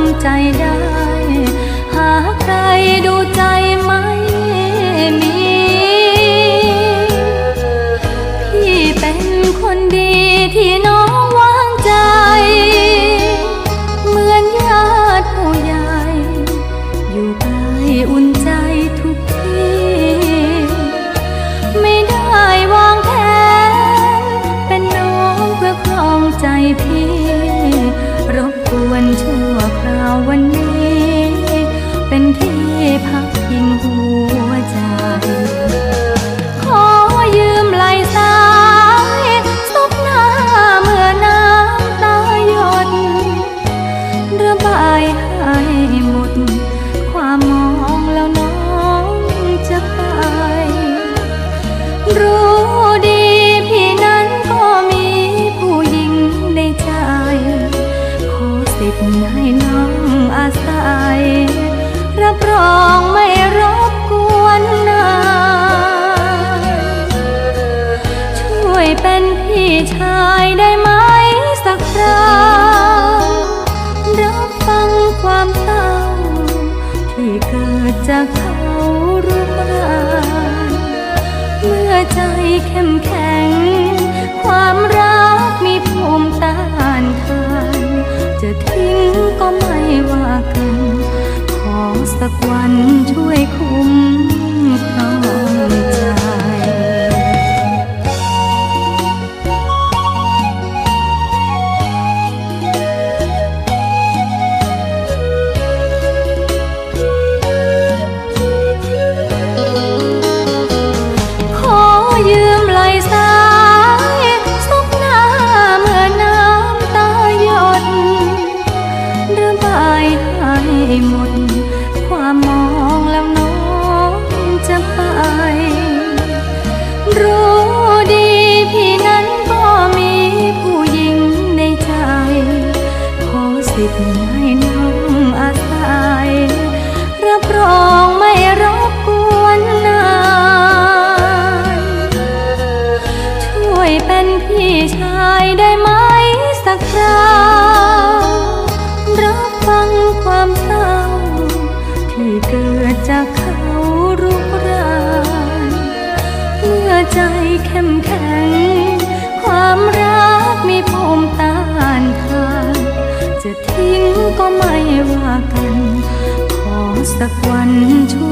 ำใจได้ หาใครดูใจไม่มีายให้หมด ความมองแล้วน้องจะไป รู้ดีพี่นั้นก็มีผู้หญิงในใจ ขอสิทธิ์ให้น้องอาศัย รับรองไม่รบกวนนานช่วยเป็นพี่ชายได้ไหมสักครา จากเขารุกรานเมื่อใจเข้มแข็ง ความรักมีภูมิต้านทานจะทิ้งก็ไม่ว่ากัน ขอสักวันช่วยคุณ เข้มแข็ง ความรักมีภูมิต้านทานจะทิ้งก็ไม่ว่ากัน ขอสักวันช่วย